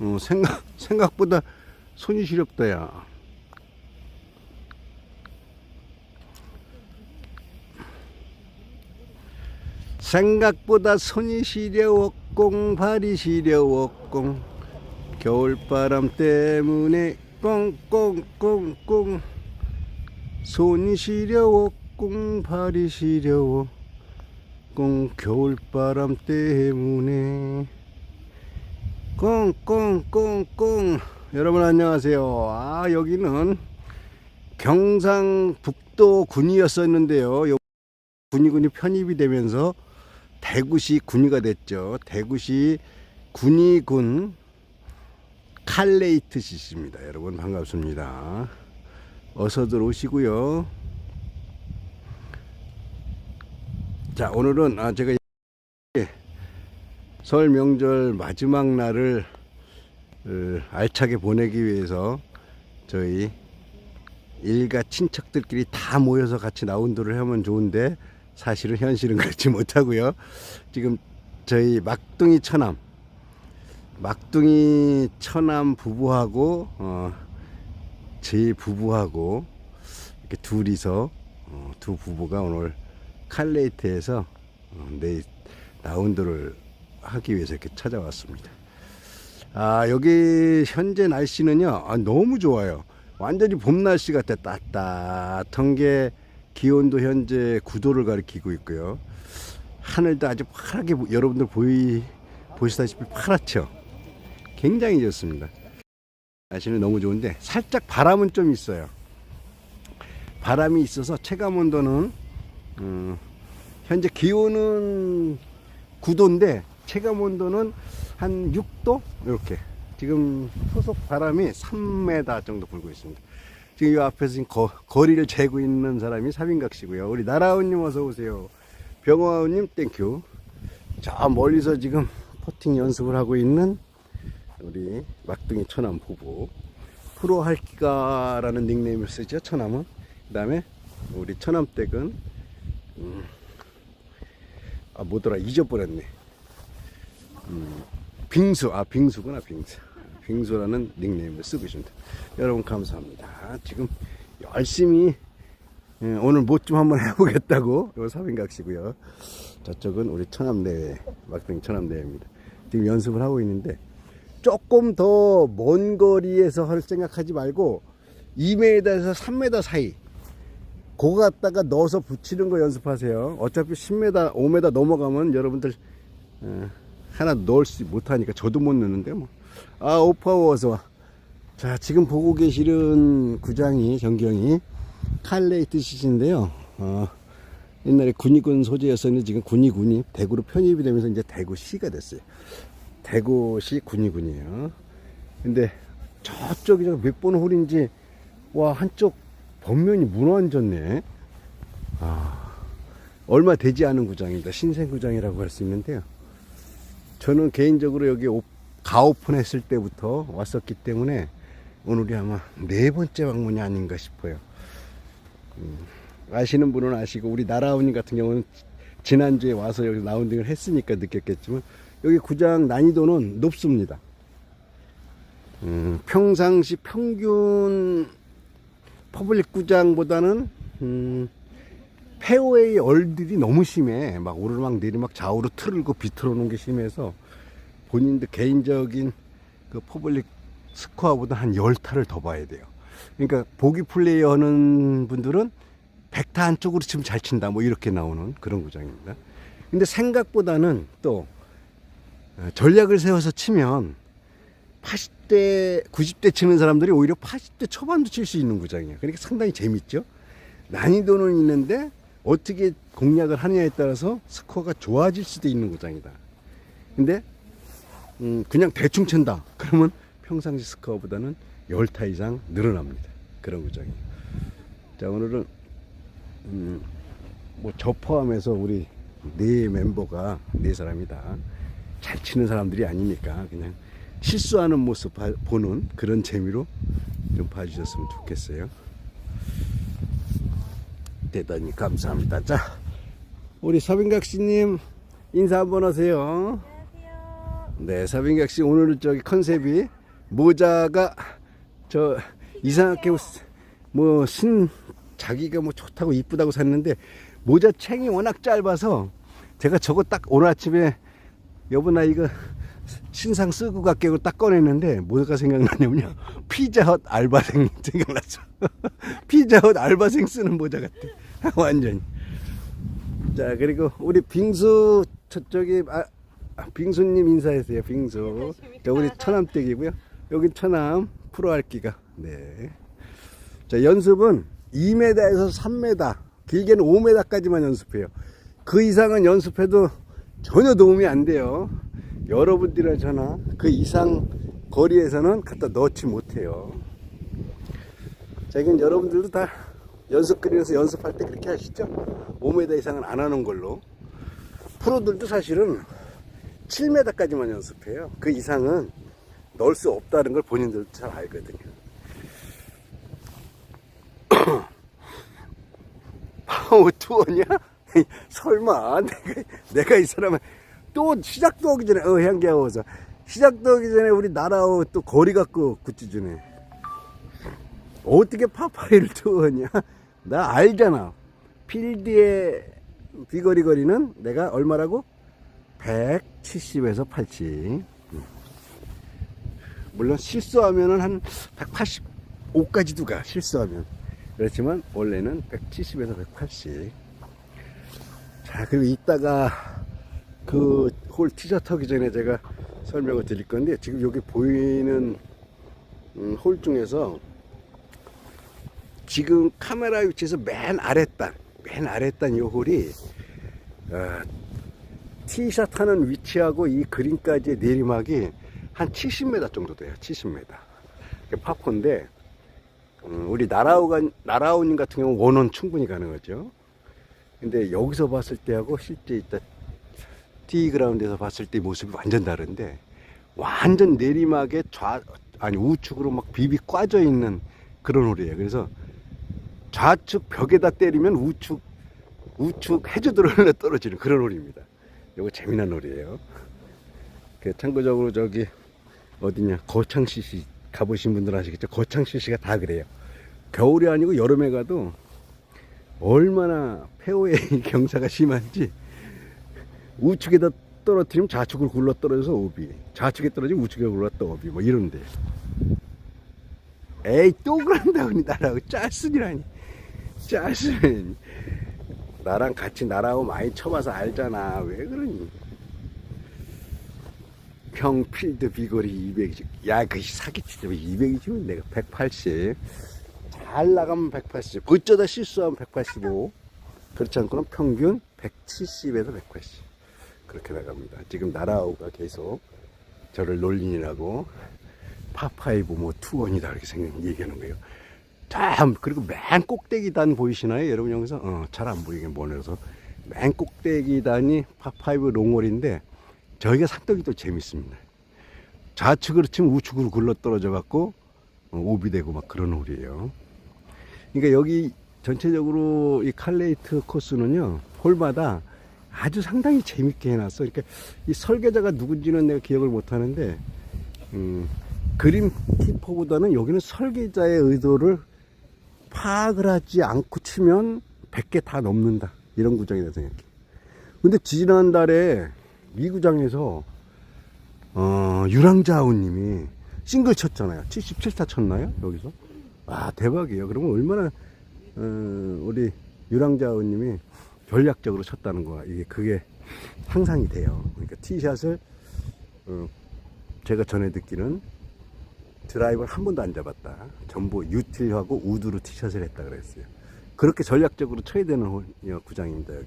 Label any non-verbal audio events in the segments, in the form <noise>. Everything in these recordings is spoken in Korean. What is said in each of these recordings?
어, 생각, 생각보다 손이 시렵다, 야. 생각보다 손이 시려웠공, 발이 시려웠공, 겨울바람 때문에 꽁꽁꽁꽁, 손이 시려웠공, 발이 시려워, 꽁, 겨울바람 때문에. 꽁꽁꽁꽁. 여러분 안녕하세요. 아 여기는 경상북도 군이었었는데요. 요 군이군이 편입이 되면서 대구시 군이가 됐죠. 대구시 군이군 칼레이트 시입니다. 여러분 반갑습니다. 어서들 오시고요. 자 오늘은 아 제가 설 명절 마지막 날을 어, 알차게 보내기 위해서 저희 일가 친척들끼리 다 모여서 같이 라운드를 하면 좋은데 사실은 현실은 <laughs> 그렇지 못하고요. 지금 저희 막둥이 처남 막둥이 처남 부부하고 어, 제 부부하고 이렇게 둘이서 어, 두 부부가 오늘 칼레이트에서 어, 내 라운드를 하기 위해서 이렇게 찾아왔습니다. 아, 여기 현재 날씨는요, 아, 너무 좋아요. 완전히 봄 날씨 같아. 따뜻한 게 기온도 현재 9도를 가리키고 있고요. 하늘도 아주 파랗게 보- 여러분들 보이, 보시다시피 파랗죠? 굉장히 좋습니다. 날씨는 너무 좋은데 살짝 바람은 좀 있어요. 바람이 있어서 체감 온도는 음, 현재 기온은 9도인데 체감 온도는 한 6도 이렇게 지금 소속 바람이 3m 정도 불고 있습니다. 지금 이 앞에서 지금 거, 거리를 재고 있는 사람이 사빈각 씨고요. 우리 나라우님 어서 오세요. 병화우님 땡큐. 저 멀리서 지금 퍼팅 연습을 하고 있는 우리 막둥이 처남 부부. 프로 할기가라는 닉네임을 쓰죠 처남은. 그 다음에 우리 처남 댁은 음, 아 뭐더라 잊어버렸네. 음, 빙수 아 빙수구나 빙수. 빙수라는 닉네임을 쓰고 있습니다. 여러분 감사합니다. 지금 열심히 예, 오늘 못 좀 한번 <laughs> 해보겠다고 요 사빈각시고요. 저쪽은 우리 천암대회 막둥이 천암대회입니다. 지금 연습을 하고 있는데 조금 더 먼 거리에서 할 생각하지 말고 2m에서 3m 사이 그거 갖다가 넣어서 붙이는 거 연습하세요. 어차피 10m, 5m 넘어가면 여러분들 어, 하나 넣을 수 못하니까 저도 못 넣는데 뭐. 아 오파워 어서 와. 자 지금 보고 계시는 구장이 전경이 칼레이트 시신데요. 어, 옛날에 군의군 소재였었는데 지금 군의군이 대구로 편입이 되면서 이제 대구시가 됐어요. 대구시 군의군이에요. 근데 저쪽이 몇 번 홀인지 와 한쪽 벽면이 무너졌네. 아, 얼마 되지 않은 구장입니다. 신생 구장이라고 할 수 있는데요. 저는 개인적으로 여기 오- 가오픈했을 때부터 왔었기 때문에 오늘이 아마 네 번째 방문이 아닌가 싶어요. 음, 아시는 분은 아시고 우리 나라우님 같은 경우는 지난주에 와서 여기 라운딩을 했으니까 느꼈겠지만 여기 구장 난이도는 높습니다. 음, 평상시 평균 퍼블릭 구장보다는 음, 페어웨이 얼들이 너무 심해. 막 오르막 내리막 좌우로 틀고 비틀어 놓은 게 심해서 본인들 개인적인 그 퍼블릭 스코어보다 한 10타를 더 봐야 돼요. 그러니까 보기 플레이어 하는 분들은 100타 한쪽으로 치면 잘 친다. 뭐 이렇게 나오는 그런 구장입니다. 근데 생각보다는 또 어, 전략을 세워서 치면 80대, 90대 치는 사람들이 오히려 80대 초반도 칠 수 있는 구장이에요. 그러니까 상당히 재밌죠. 난이도는 있는데 어떻게 공략을 하느냐에 따라서 스코어가 좋아질 수도 있는 구장이다. 근데 음, 그냥 대충 친다. <laughs> 그러면 평상시 스코어보다는 10타 이상 늘어납니다. 그런 구장이에요. 자, 오늘은 음, 뭐 저 포함해서 우리 네 멤버가 네 사람이다. 잘 치는 사람들이 아니니까 그냥 실수하는 모습 봐- 보는 그런 재미로 좀 봐주셨으면 좋겠어요. 대단히 감사합니다. 자, 우리 서빈각 씨님 인사 한번 하세요. 안녕하세요. 네, 사빈객 씨 오늘 저기 컨셉이 모자가 저 이상하게 뭐 신 자기가 뭐 좋다고 이쁘다고 샀는데 모자 챙이 워낙 짧아서 제가 저거 딱 오늘 아침에 여보 나 이거 신상 쓰고 하고 딱 꺼냈는데 뭐가 생각나냐면요. 피자헛 알바생 생각났어 <laughs> 피자헛 알바생 쓰는 모자 같아. <laughs> 완전히. 자 그리고 우리 빙수 저쪽에 아, 아, 빙수님 인사해주세요 빙수. 자 우리 처남댁이고요. 여기 처남 프로알기가. 네자 연습은 2m에서 3m 길게는 5m까지만 연습해요. 그 이상은 연습해도 전혀 도움이 안 돼요 여러분들이나 저나 그 이상 거리에서는 갖다 넣지 못해요. 자 이건 여러분들도 다 연습 그림에서 연습할 때 그렇게 하시죠? 5m 이상은 안 하는 걸로. 프로들도 사실은 7m까지만 연습해요. 그 이상은 넣을 수 없다는 걸 본인들도 잘 알거든요. <clears throat> 파워 투어냐? <laughs> 설마. 내가, 내가 이 사람을 또 시작도 하기 전에 어 향기하고서. 시작도 하기 전에 우리 나라오 또 거리 갖고 굿즈 주네. 어떻게 파파이를 <laughs> 투어냐? 나 알잖아. 필드의 비거리 거리는 내가 얼마라고? 170에서 80 물론 실수하면은 한 185까지도 가 실수하면. 그렇지만 원래는 170에서 180자 그리고 이따가 그 홀 티셔츠 하기 전에 제가 설명을 드릴 건데 지금 여기 보이는 음, 홀 중에서 지금 카메라 위치에서 맨 아랫단 맨 아랫단 이 홀이 어, 티샷 하는 위치하고 이 그린까지의 내리막이 한 70m 정도 돼요 70m 파포인데 음, 우리 나라오가 나라오님 같은 경우 원원 충분히 가능하죠. 근데 여기서 봤을 때하고 실제 이따 티 그라운드에서 봤을 때 모습이 완전 다른데 완전 내리막에 좌 아니 우측으로 막 비비 꽈져 있는 그런 홀이에요. 그래서 좌측 벽에다 때리면 우측 우측 해저드로 흘러 떨어지는 그런 홀입니다. 이거 재미난 홀이에요. 그 참고적으로 저기 어디냐 거창시시 가보신 분들 아시겠죠? 거창시시가 다 그래요. 겨울이 아니고 여름에 가도 얼마나 페어의 <laughs> 경사가 심한지 우측에다 떨어뜨리면 좌측으로 굴러 떨어져서 오비. 좌측에 떨어지면 우측에 굴러 또 오비. 뭐 이런데. 에이 또 그런다고 나라고. 짤순이라니. 짤순. 나랑 같이 나라고 많이 쳐봐서 알잖아. 왜 그러니? 형 필드 비거리 220 야그 사기치지 220은 내가 180 잘 나가면 180 어쩌다 실수하면 185 그렇지 않고는 평균 170에서 180 그렇게 나갑니다. 지금 나라오가 계속 저를 놀리느라고 파파이브 뭐 투원이다 이렇게 생각 얘기하는 거예요. 참 그리고 맨 꼭대기단 보이시나요? 여러분 여기서 어, 잘 안 보이게 멀어서 맨 꼭대기단이 파파이브 롱홀인데 저희가 삭덕이 또 재밌습니다. 좌측으로 치면 우측으로 굴러 떨어져 갖고 어, 오비되고 막 그런 홀이에요. 그러니까 여기 전체적으로 이 칼레이트 코스는요 홀마다 아주 상당히 재밌게 해놨어. 그러니까 이 설계자가 누군지는 내가 기억을 못 하는데, 음, 그림 키퍼보다는 여기는 설계자의 의도를 파악을 하지 않고 치면 100개 다 넘는다. 이런 구장이라 생각해. 근데 지난달에 이 구장에서, 어, 유랑자우님이 싱글 쳤잖아요. 77타 쳤나요? 여기서? 아, 대박이에요. 그러면 얼마나, 어, 우리 유랑자우님이 전략적으로 쳤다는 거야. 이게 그게 상상이 돼요. 그러니까 티샷을 어, 제가 전에 듣기는 드라이버를 한 번도 안 잡았다. 전부 유틸하고 우드로 티샷을 했다 그랬어요. 그렇게 전략적으로 쳐야 되는 홀, 어, 구장입니다. 여기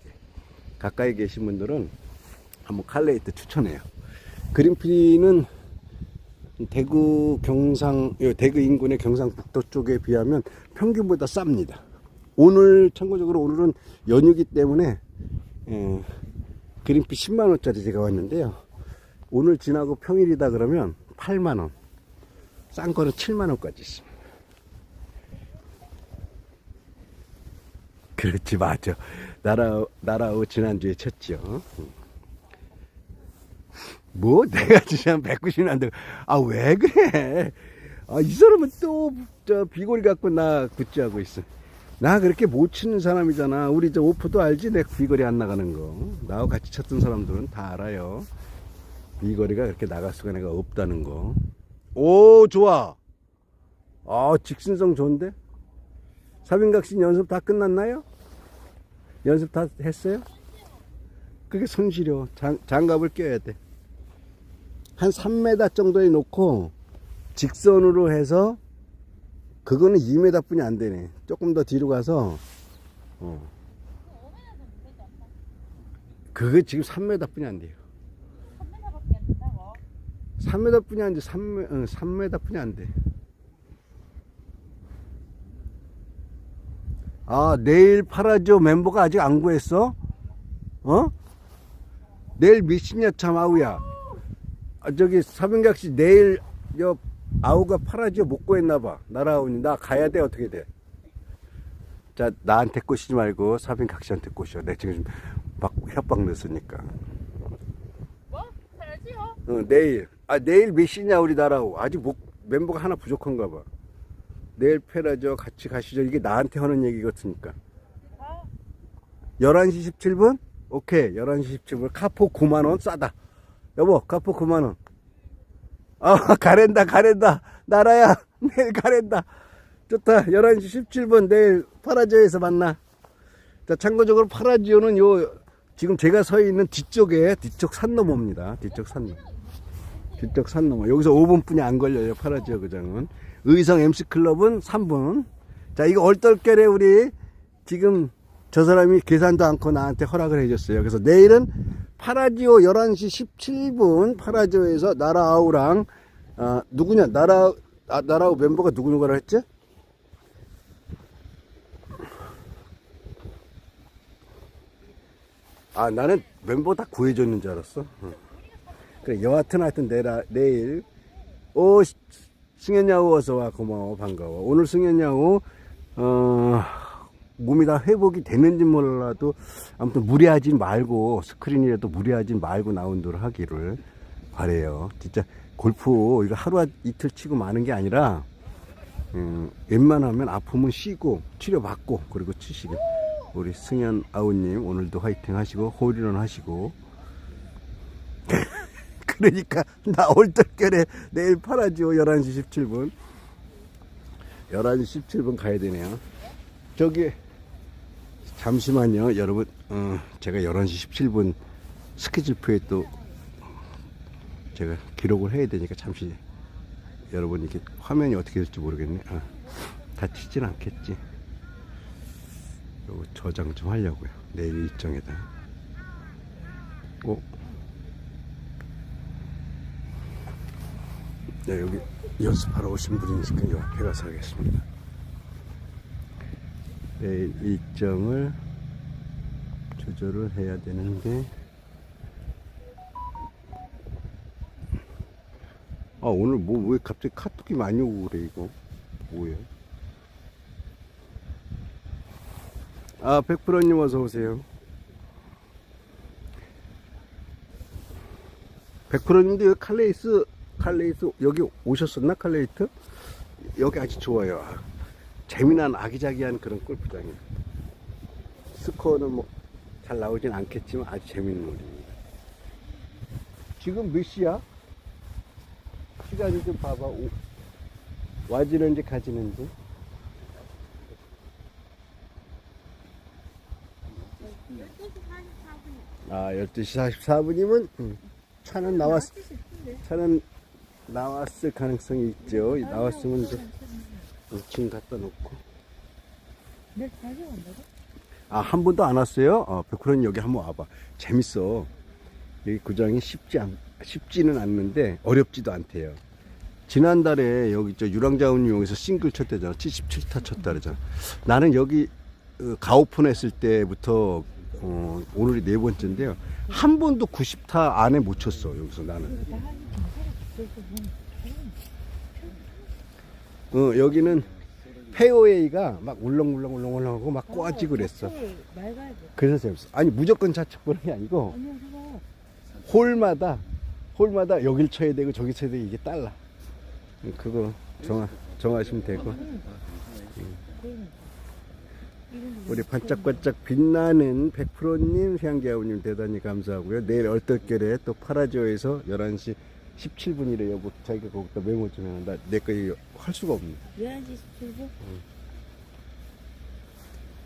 가까이 계신 분들은 한번 칼레이트 추천해요. 그린피는 대구 경상 예, 대구 인근의 경상북도 쪽에 비하면 평균보다 쌉니다. 오늘 참고적으로 오늘은 연휴기 때문에 예, 그린피 10만원짜리 제가 왔는데요 오늘 지나고 평일이다 그러면 8만원 싼 거는 7만원까지 있습니다 그렇지 맞아 나라 나라오 지난주에 쳤죠 뭐 내가 진짜 190은 안 돼. 아왜 그래? 아 이 사람은 또 저 비거리 갖고 나 굿즈하고 있어. 나 그렇게 못 치는 사람이잖아. 우리 저 오프도 알지? 내 비거리 안 나가는 거. 나하고 같이 쳤던 사람들은 다 알아요. 비거리가 그렇게 나갈 수가 내가 없다는 거. 오 좋아. 아 직선성 좋은데? 사빈각신 연습 다 끝났나요? 연습 다 했어요? 그게 손시려. 장, 장갑을 껴야 돼. 한 3m 정도에 놓고 직선으로 해서 그거는 2m 뿐이 안 되네. 조금 더 뒤로 가서 어. 그게 지금 3m 뿐이 안 돼요. 3m 뿐이 안 돼. 3m, 응, 3m 뿐이 안 돼. 아, 내일 파라조 멤버가 아직 안 구했어? 어? 내일 미친냐 참 아우야. 아, 저기 사병각 씨 내일 저 아우가 파라지오 못 구했나 봐. 나라오니 나 가야 돼 어떻게 돼? 자 나한테 꼬시지 말고 사병각 씨한테 꼬셔. 내 지금 막 협박 넣었으니까. 뭐? 살지요? 어, 내일 아 내일 몇 시냐 우리 나라오. 아직 못, 멤버가 하나 부족한가 봐. 내일 패라죠 같이 가시죠. 이게 나한테 하는 얘기 같으니까. 아, 11시 17분? 오케이. 11시 17분. 카포 9만원 싸다. 여보, 카포 9만원. 아, <laughs> 가랜다, 가랜다. 나라야. <laughs> 내일 가랜다. 좋다. 11시 17분. 내일 파라지오에서 만나. 자, 참고적으로 파라지오는 요, 지금 제가 서 있는 뒤쪽에, 뒤쪽 산 너머입니다. 뒤쪽 산 너머. 뒤쪽 산 너머. 여기서 5분뿐이 안 걸려요. 파라지오 그장은. 의성 MC클럽은 3분. 자, 이거 얼떨결에 우리 지금 저 사람이 계산도 않고 나한테 허락을 해줬어요. 그래서 내일은 파라지오 11시 17분 파라지오에서 나라아우랑 아, 누구냐 나라 아, 나라아우 멤버가 누구 누구라 했지? 아 나는 멤버 다 구해줬는 줄 알았어. 응. 그래 여하튼 하여튼 내라 내일 오 시- 승현야우 어서 와 고마워 반가워. 오늘 승현야우 어. 몸이 다 회복이 되는지 몰라도 아무튼 무리하지 말고 스크린이라도 무리하지 말고 라운드를 하기를 바래요. 진짜 골프 이거 하루 이틀 치고 마는 게 아니라 음, 웬만하면 아프면 쉬고 치료받고 그리고 치시길. 우리 승현 아우님 오늘도 화이팅 하시고 홀인원 하시고. <laughs> 그러니까 나 올떨결에 내일 팔아지오 11시 17분. 11시 17분 가야 되네요. 저기 잠시만요. 여러분 어, 제가 11시 17분 스케줄표에 또 제가 기록을 해야 되니까 잠시 여러분 이게 화면이 어떻게 될지 모르겠네. 아, 다 튀진 않겠지. 요거 저장 좀 하려고요. 내일 일정에다. 어? 네, 여기 연습하러 오신 분이니까 이 앞에 가서 하겠습니다 내일 일정을 조절을 해야 되는데. 아 오늘 뭐 왜 갑자기 카톡이 많이 오고 그래 이거? 뭐예요 아 백프로님 어서 오세요. 백프로님도 칼레이스 칼레이스 여기 오셨었나 칼레이트? 여기 아주 좋아요. 아, 재미난 아기자기한 그런 골프장이에요 스코어는 뭐 잘 나오진 않겠지만 아주 재밌는 놀이입니다 지금 몇 시야? 시간이 좀 봐봐. 오, 와지는지 가지는지. 아, 12시 44분이면 차는 나왔, 차는 나왔을 가능성이 있죠. 나왔으면 이제 짐 갖다 놓고. 내일 다시 온다고? 아, 한 번도 안 왔어요? 어, 백호는 여기 한번 와봐. 재밌어. 여기 구장이 쉽지 않, 쉽지는 않는데 어렵지도 않대요. 지난달에 여기 저 유랑자운 용에서 싱글 쳤대잖아. 77타 쳤다 그러잖아. 나는 여기 어, 가오픈 했을 때부터 어, 오늘이 네 번째인데요. 한 번도 90타 안에 못 쳤어. 여기서 나는. 어, 여기는 페어웨이가 막 울렁울렁 울렁울렁하고 막 꼬아지고 그랬어. 맑아야 돼. 그래서 재밌어. 아니 무조건 좌측 보는 게 아니고. 홀마다 홀마다 여길 쳐야 되고 저기 쳐야 되고 이게 달라. 그거 정하, 정하시면 되고. 우리 반짝반짝 빛나는 100%님, 향기아우님 대단히 감사하고요. 내일 얼떨결에 또 파라지오에서 11시 17분이래 여보 자기가 거기다 메모 좀 해놔. 나내 거 이거 할 수가 없네. 11시 17분?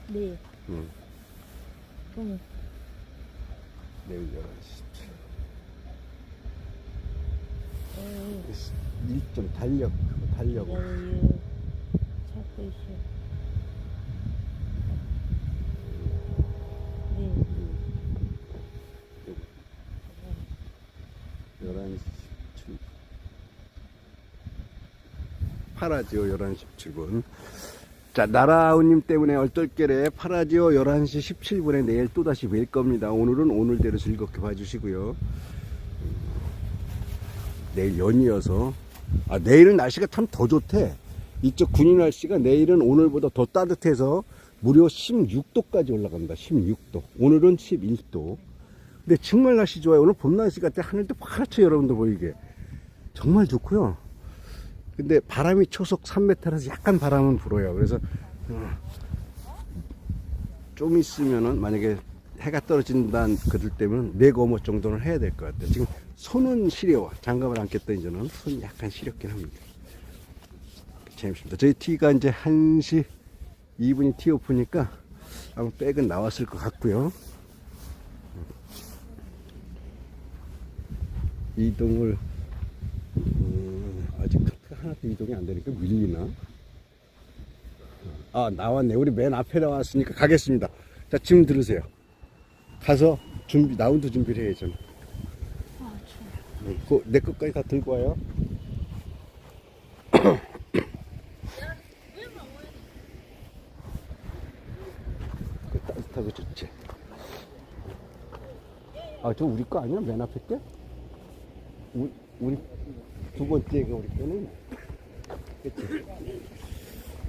네. 응. 그러면 내일 11시. 어, 일좀 달력, 달력. 여유 찾고 있어. 네. 11시 17분. 파라지오 11시 17분. 자, 나라우님 때문에 얼떨결에 파라지오 11시 17분에 내일 또다시 뵐 겁니다. 오늘은 오늘대로 즐겁게 봐주시고요. 음, 내일 연이어서. 아, 내일은 날씨가 참 더 좋대. 이쪽 군인 날씨가 내일은 오늘보다 더 따뜻해서 무려 16도까지 올라갑니다. 16도. 오늘은 11도. 근데 정말 날씨 좋아요. 오늘 봄 날씨 같아. 하늘도 파랗죠, 여러분들 보이게. 정말 좋고요. 근데 바람이 초속 3m라서 약간 바람은 불어요. 그래서 어, 좀 있으면은 만약에 해가 떨어진다는 그들 때문에 네 거머 정도는 해야 될 것 같아요. 지금 손은 시려워. 장갑을 안 꼈다 이제는 손이 약간 시렵긴 합니다. 재밌습니다. 저희 티가 이제 1시 2분이 티 오프니까 아마 백은 나왔을 것 같고요. 이동을 음, 아직 카트가 하나도 이동이 안 되니까 밀리나? 아 나왔네. 우리 맨 앞에 나왔으니까 가겠습니다. 자 지금 들으세요. 가서 준비 라운드 준비를 해야죠. 네, 그거 내 것까지 다 들고 와요. 그 따뜻하고 좋지. 아 저 우리 거 아니야? 맨 앞에 게? 우리, 우리 두 번째가 우리 거는? 그치?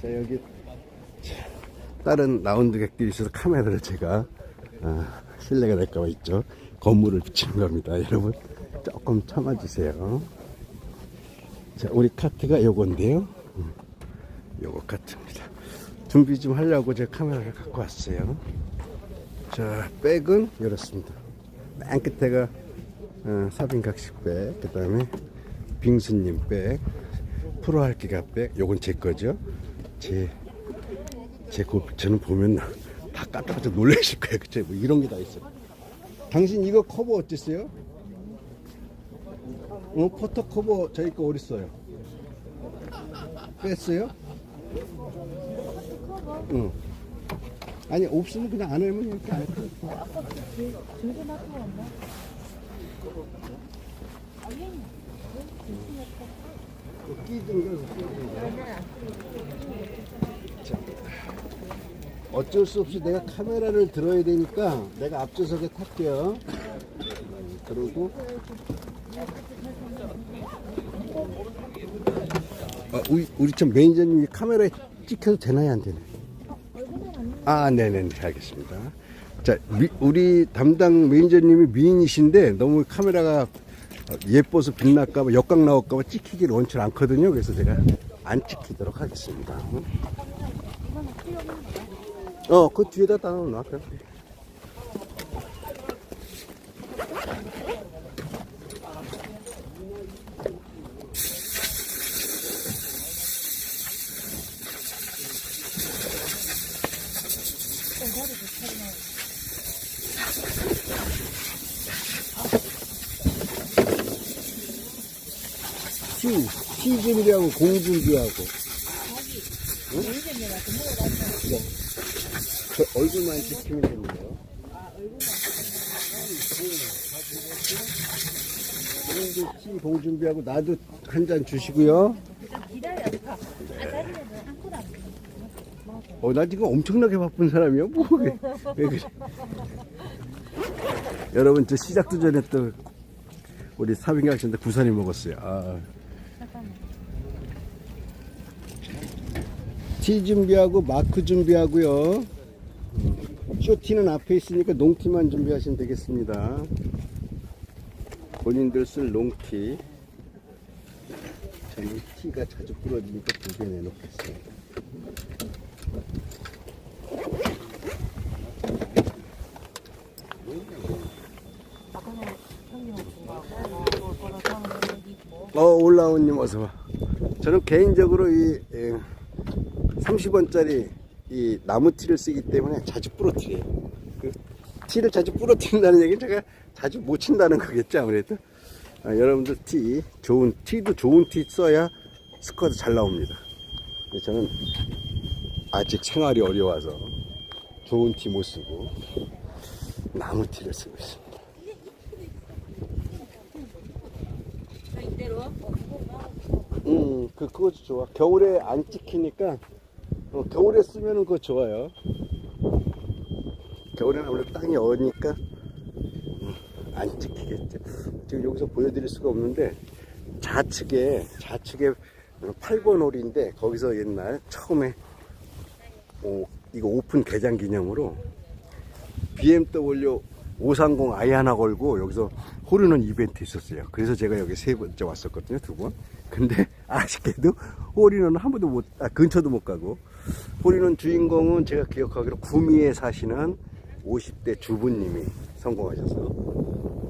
자 여기 자, 다른 라운드 객들이 있어서 카메라를 제가 아, 실례가 될까봐 있죠. 건물을 비치는 겁니다. 여러분 조금 참아주세요. 자 우리 카트가 요건데요. 음, 요거 카트입니다. 준비 좀 하려고 제가 카메라를 갖고 왔어요. 자 백은 이렇습니다. 맨 끝에가 어, 사빈각식 백, 그 다음에 빙수님 백, 프로알기가 백, 요건 제 거죠. 제, 제 거, 저는 보면 다 깜짝깜짝 놀라실 거예요. 그쵸? 뭐 이런 게 다 있어요. 당신 이거 커버 어땠어요? 어, 포터 커버 저희 거 어딨어요? 뺐어요? 응. 아니, 없으면 그냥 안 하면 이렇게 안 해. 어쩔 수 없이 내가 카메라를 들어야 되니까 내가 앞좌석에 탈게요. 음, 그러고 아, 우리, 우리 참 매니저님이 카메라에 찍혀도 되나요 안 되나요? 아 네네 알겠습니다. 자 미- 우리 담당 매니저님이 미인이신데 너무 카메라가 예뻐서 빛날까봐 역각 나올까봐 찍히기를 원치 않거든요. 그래서 제가 안 찍히도록 하겠습니다. 어, 그 뒤에다 따놓나 그냥. 티, 티 준비하고 공 준비하고. 응? 네. 저 얼굴만 지키면 됩니다. 형도 티공 준비하고 나도 한 잔 주시고요. 어, 나 지금 엄청나게 바쁜 사람이야. 뭐, 왜, 왜 그래. 여러분, 저 시작도 전에 또 우리 씨한테 구산이 먹었어요. 아. 티 준비하고 마크 준비하고요. 쇼티는 앞에 있으니까 농티만 준비하시면 되겠습니다. 본인들 쓸 롱티. 저는 티가 자주 부러지니까 두 개 내놓겠습니다. 어, 올라온님 어서와. 저는 개인적으로 이 30원짜리 이 나무 티를 쓰기 때문에 자주 부러뜨려요. 그 티를 자주 부러뜨린다는 얘기는 제가 자주 못 친다는 거겠죠, 아무래도. 아, 여러분들 티, 좋은, 티도 좋은 티 써야 스쿼트 잘 나옵니다. 저는 아직 생활이 어려워서 좋은 티 못 쓰고 나무 티를 쓰고 있습니다. 음, 그, 그거 좋아. 겨울에 안 찍히니까, 어, 겨울에 쓰면은 그거 좋아요. 겨울에는 원래 땅이 어니까, 음, 안 찍히겠죠. 지금 여기서 보여드릴 수가 없는데, 좌측에, 좌측에 8번 홀인데, 거기서 옛날 처음에, 어, 이거 오픈 개장 기념으로, BMW 530 아이 하나 걸고 여기서 호르는 이벤트 있었어요. 그래서 제가 여기 세 번째 왔었거든요, 두 번. 근데 <laughs> 아쉽게도 호리는 한 번도 못, 아, 근처도 못 가고. 호리는 주인공은 제가 기억하기로 구미에 사시는 50대 주부님이 성공하셔서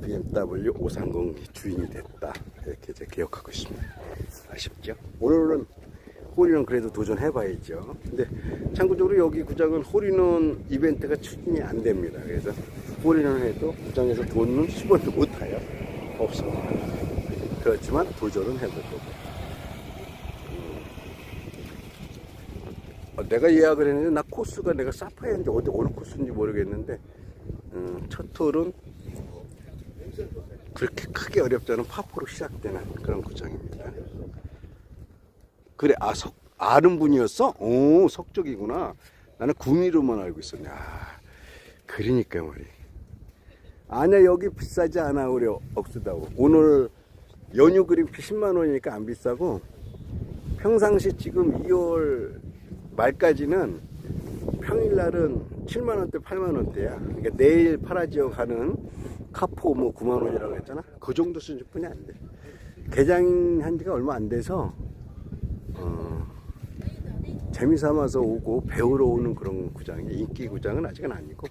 BMW 530 주인이 됐다. 이렇게 제가 기억하고 있습니다. 아쉽죠? 오늘은 홀리는 그래도 도전해봐야죠. 근데 참고적으로 여기 구장은 홀리는 이벤트가 추진이 안 됩니다. 그래서 홀리는 해도 구장에서 돈은 10원도 못 타요. 없습니다. 그렇지만 도전은 해볼 거고. 음. 어, 내가 예약을 했는데 나 코스가 내가 사파이인지 어디 어느 코스인지 모르겠는데 음, 첫 홀은 그렇게 크게 어렵지 않은 파포로 시작되는 그런 구장입니다. 그래, 아, 석, 아는 분이었어? 오, 석적이구나. 나는 구미로만 알고 있었네. 아, 그러니까 말이. 아니야, 여기 비싸지 않아, 우리 억수다고. 오늘 연휴 그림피 10만 원이니까 안 비싸고, 평상시 지금 2월 말까지는 평일날은 7만원대, 8만원대야. 그러니까 내일 파라지오 가는 카포 뭐 9만원이라고 했잖아. 그 정도 수준뿐이 안 돼. 개장한 지가 얼마 안 돼서, 어, 재미삼아서 오고 배우러 오는 그런 구장이 인기 구장은 아직은 아니고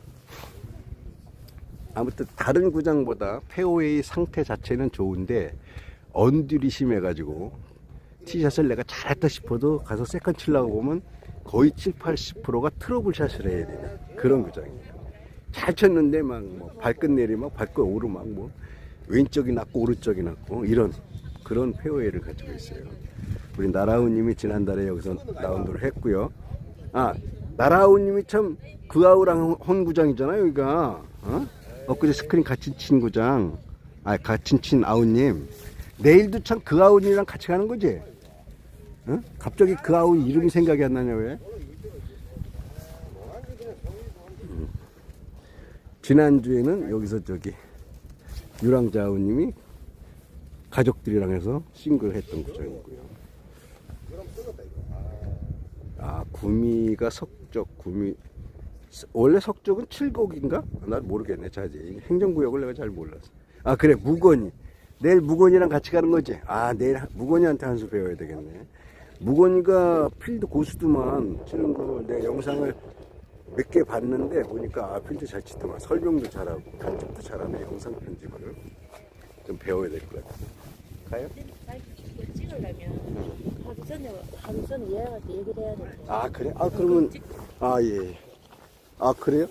아무튼 다른 구장보다 페어웨이 상태 자체는 좋은데 언듈이 심해가지고 티샷을 내가 잘했다 싶어도 가서 세컨 치려고 보면 거의 7, 80%가 트러블 샷을 해야 되는 그런 구장이에요. 잘 쳤는데 막 뭐 발끝 내리막 발끝 오르막 뭐 왼쪽이 낮고 오른쪽이 낮고 이런 그런 페어웨이를 가지고 있어요. 우리 나라우님이 지난달에 여기서 라운드를 했고요. 아 나라우님이 참 그아우랑 헌구장이잖아요, 여기가. 어? 엊그제 스크린 같이 친 구장. 아 같이 친 아우님. 내일도 참 그아우님이랑 같이 가는 거지. 어? 갑자기 그 아우 이름이 생각이 안 나냐 왜? 음. 지난주에는 여기서 저기 유랑자우님이 가족들이랑 해서 싱글 했던 구장이고요. 아, 구미가 석적, 구미. 원래 석적은 칠곡인가? 난 모르겠네, 자세히. 행정구역을 내가 잘 몰라서. 아, 그래, 무건이. 내일 무건이랑 같이 가는 거지? 아, 내일 무건이한테 한 수 배워야 되겠네. 무건이가 필드 고수도만 치는 거, 내 영상을 몇 개 봤는데, 보니까, 아, 필드 잘 치더만. 설명도 잘하고, 편집도 잘하네, 영상 편집을. 좀 배워야 될 것 같아. 가요? 이거 찍으려면 하루 전에 하루 전에 예약할 때 얘기를 해야 돼. 아 그래? 아 그러면 아 예. 아 그래요?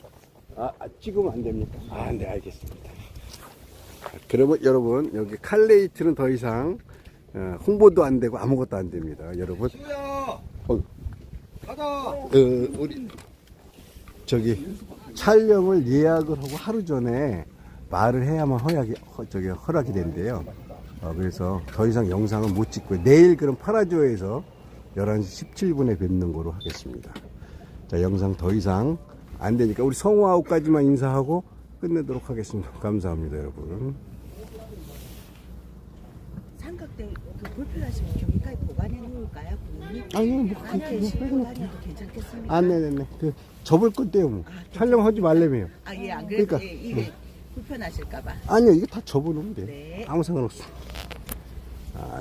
아, 아, 찍으면 안 됩니까? 아, 네 알겠습니다. 아, 그러면 여러분 여기 칼레이트는 더 이상 어, 홍보도 안 되고 아무것도 안 됩니다. 여러분 어, 가자 어, 우리 저기 촬영을 예약을 하고 하루 전에 말을 해야만 허락이 허, 저기 허락이 된대요. 어, 그래서 더 이상 영상을 못 찍고 내일 그럼 파라조에서 11시 17분에 뵙는 거로 하겠습니다. 자 영상 더 이상 안 되니까 우리 성우아웃까지만 인사하고 끝내도록 하겠습니다. 감사합니다, 여러분. 그 불편하시면 저기까지 보관해 놓을까요? 아니 뭐 아니, 실고 다녀도 괜찮겠습니까? 안 네네네. 그 접을 건데요. 뭐. 촬영하지 말래매요. 아, 예, 안 그래도 그러니까, 예, 이게 불편하실까봐. 아니요, 이거 다 접어놓으면 돼요. 네. 아무 상관없어. 아,